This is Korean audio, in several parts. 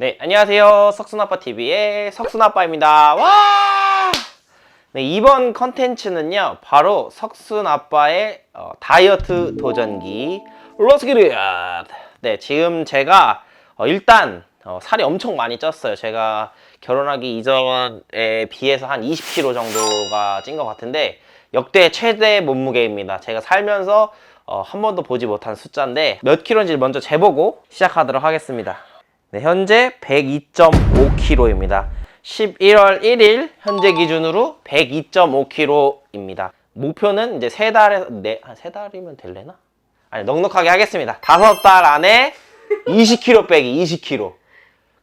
네, 안녕하세요. 석순아빠TV의 석순아빠입니다. 와! 네, 이번 컨텐츠는요, 바로 석순아빠의 어, 다이어트 도전기, 렛츠기릿! 네, 지금 제가 어, 일단 어, 살이 엄청 많이 쪘어요. 제가 결혼하기 이전에 비해서 한 20kg 정도가 찐 것 같은데, 역대 최대 몸무게입니다. 제가 살면서 어, 한 번도 보지 못한 숫자인데, 몇 킬로인지 먼저 재보고 시작하도록 하겠습니다. 네, 현재 102.5kg입니다. 11월 1일 현재 기준으로 102.5kg입니다. 목표는 이제 세 달에 네, 한세 달이면 될래나? 아니 넉넉하게 하겠습니다. 다섯 달 안에 20kg 빼기 20kg.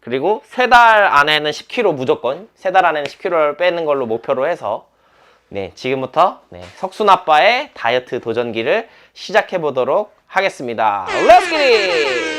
그리고 세 달 안에는 10kg 무조건 세 달 안에는 10kg를 빼는 걸로 목표로 해서 네, 지금부터 네, 석순 아빠의 다이어트 도전기를 시작해 보도록 하겠습니다. It! left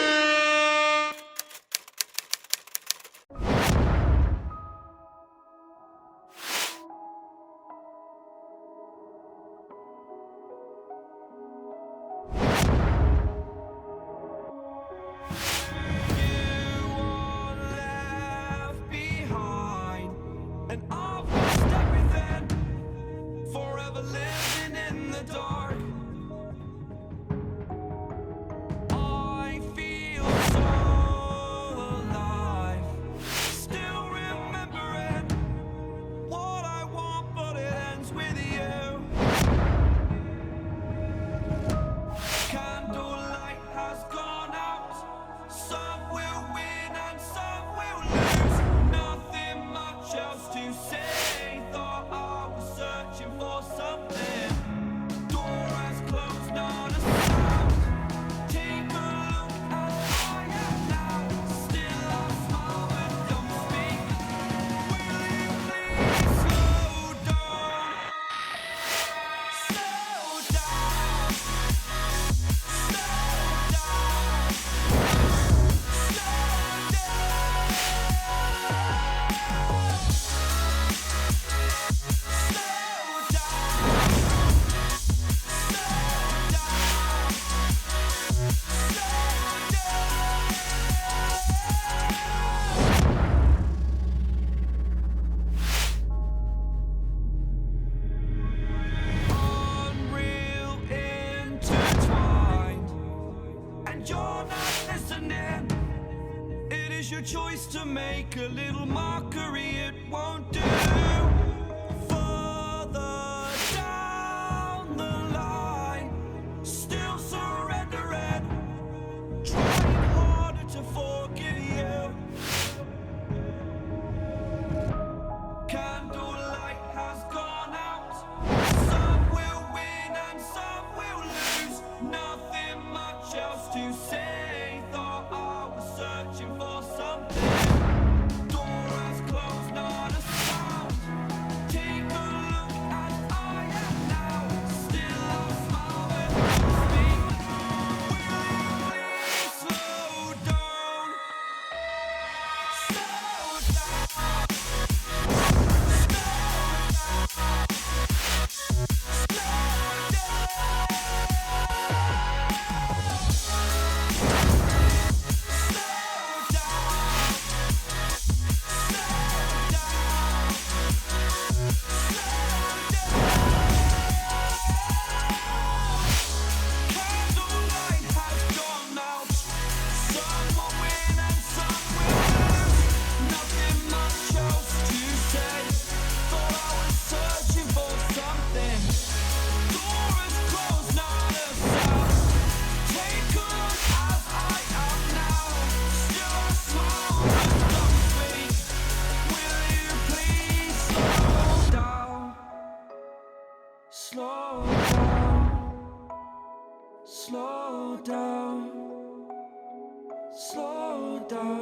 is your choice to make a little mockery, it won't do. Further down the line, still surrendering, trying harder to forgive you. Slow down. Slow down, slow down.